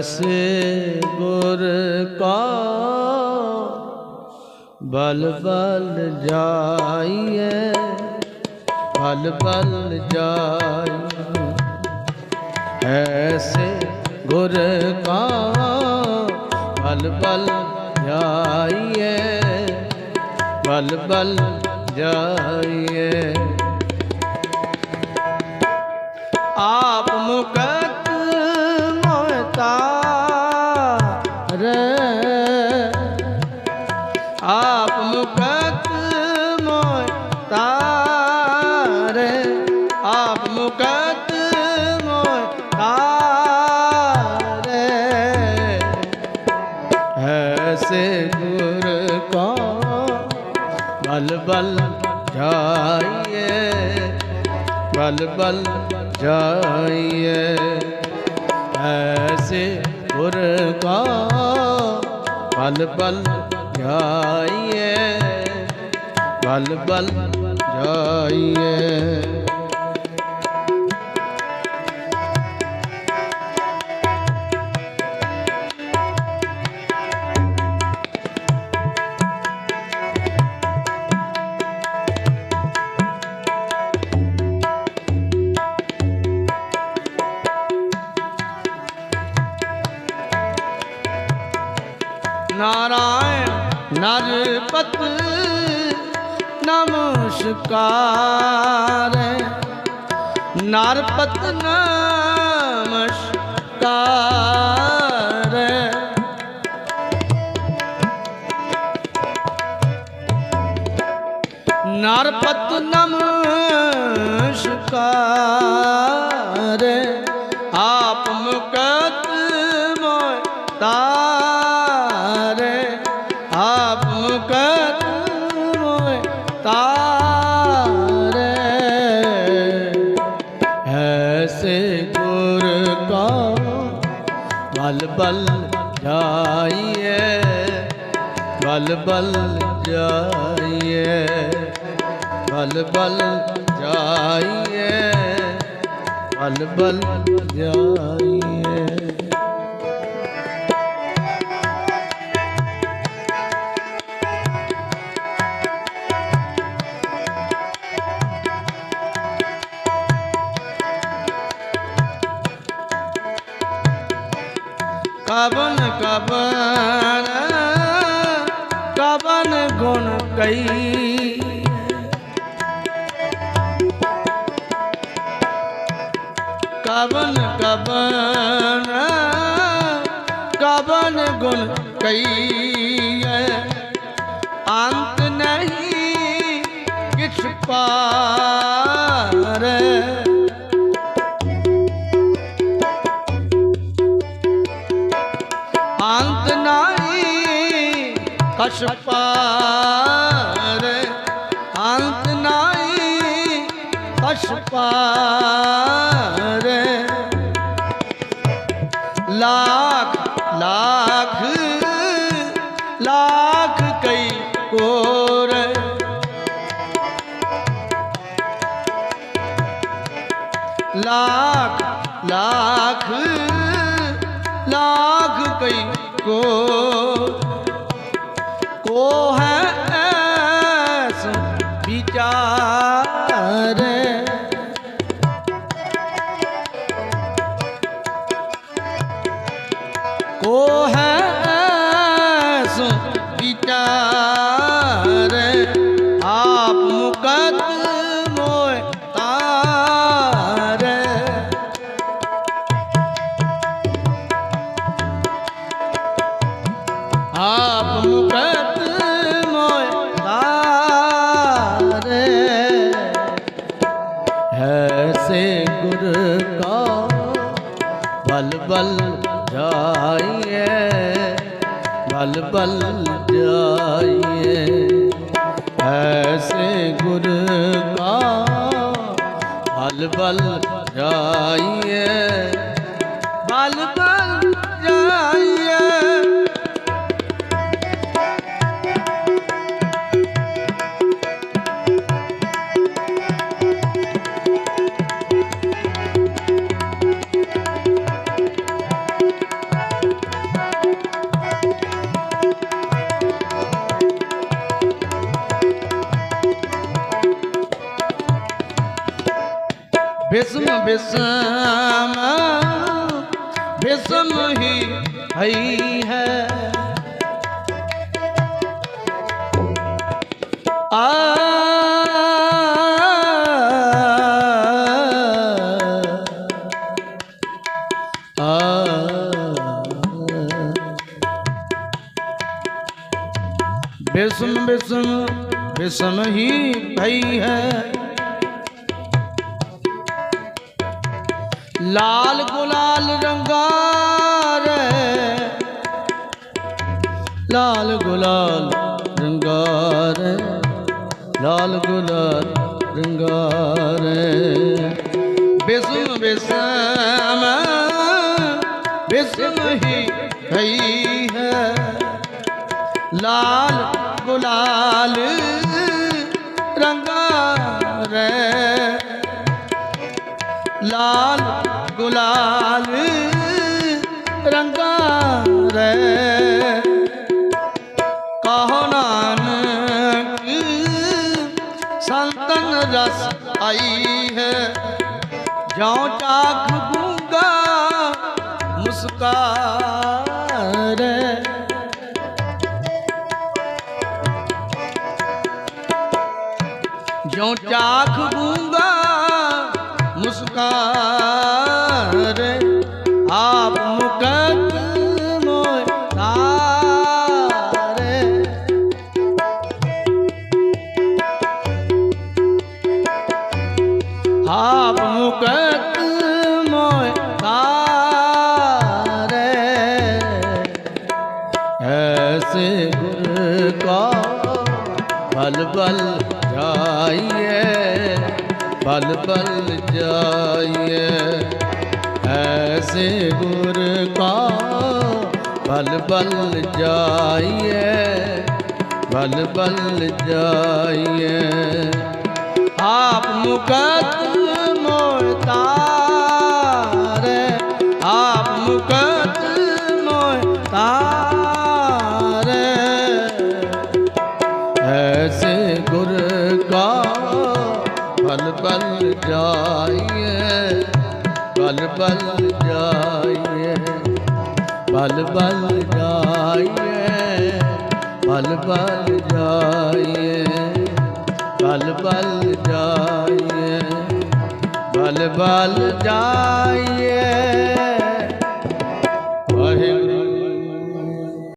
ਐਸੇ ਗੁਰ ਕਾ ਬਲ ਬਲ ਜਾਈਏ ਬਲ ਬਲ ਜਾਈਏ ਐਸੇ ਗੁਰ ਕਾ ਬਲ ਬਲ ਜਾਈਏ ਬਲ ਬਲ ਜਾਈਏ ਆਪ ਮੁਕਤ ਗੁਰ ਕੋ ਬਲ ਬਲ ਜਾਈਏ ਬਲ ਬਲ ਜਾਈਏ ਐਸੇ ਗੁਰ ਕਾ ਬਲ ਬਲ ਜਾਈਏ ਬਲ ਬਲ ਜਾਈਏ ਨਾਰਾਇਣ ਨਰਪਤ ਨਮਸਕਾਰ। ਨਰਪਤ ਨਮਸਕਾਰ। ਨਰਪਤ ਨਮਸਕਾਰ। ਆਪ ਮੁਕਤ ਮੋਇ ਤਾ ਬਲ ਜਾਈਏ ਬਲ ਬਲ ਜਾਈਏ ਬਲ ਬਲ ਜਾਈਏ ਬਲ ਬਲ ਜਾਈਏ ਕਬਨ ਕਬਨ ਕਬਨ ਗੁਣ ਕਈ। ਕਬਨ ਕਬਨ ਕਬਨ ਗੁਣ ਕਈ ਅੰਤ ਨਹੀਂ ਕਿਛ ਪਾਰ ਅੰਤ ਨਾਹੀ ਕਛ ਪਾਰ। ਅੰਤ ਨਾਹੀ ਕਛ ਪਾਰ। ਲਾਖ ਕਈ ਕੋ ਕੋ ਹੈ ਐਸ ਵਿਚਾਰ। ਕੋ ਹੈ ਆਪ ਮੁਕਤ ਮੋਇ ਤਾਰੇ ਐਸੇ ਗੁਰ ਕਾ ਬਲ ਬਲ ਜਾਈਏ ਬਲ ਬਲ ਜਾਈਏ ਐਸੇ ਗੁਰ ਕਾ ਬਲ ਬਲ ਜਾਈਏ ਬਿਸਮ ਬਿਸਮ ਬਿਸਮ ਹੀ ਹਈ ਹੈ। ਆ। ਆ। ਬਿਸਮ ਬਿਸਮ ਬਿਸਮ ਹੀ ਭਈ ਹੈ। ਲਾਲ ਗੁਲਾਲ ਰੰਗਾਰ ਲਾਲ ਗੁਲਾਲ ਰੰਗਾਰ ਲਾਲ ਗੁਲਾਲ ਰੰਗਾਰ ਬਿਸਮ ਬਿਸਮ ਬਿਸਮ ਹੀ ਭਈ ਹੈ। ਲਾਲ ਗੁਲਾਲ ਰੰਗਾ ਰੇ। ਲਾਲ ਗੁਲਾਲ ਰੰਗਾ ਰੇ ਕਹੋ ਨਾਨਕ ਸੰਤਨ ਰਸ ਆਈ ਹੈ। ਜਿਉ ਚਾਖ ਗੂੰਗਾ ਮੁਸਕਾਰੇ। ਜੋ ਚਾਖ ਐਸੇ ਗੁਰ ਕਾ ਬਲ ਬਲ ਜਾਈਏ, ਬਲ ਬਲ ਜਾਈਏ। ਐਸੇ ਗੁਰ ਕਾ ਬਲ ਬਲ ਜਾਈਏ, ਬਲ ਬਲ ਜਾਈਏ। ਆਪ ਮੁਕਤ ਮੋੜਤਾ ਰੇ ਆਪ ਮੁਕਤ ਜਾਈਏ, ਬਲ ਬਲ ਜਾਈਏ, ਬਲ ਬਲ ਜਾਈਏ, ਬਲ ਬਲ ਜਾਈਏ, ਬਲ ਬਲ ਜਾਈਏ, ਬਲ ਬਲ ਜਾਈਏ।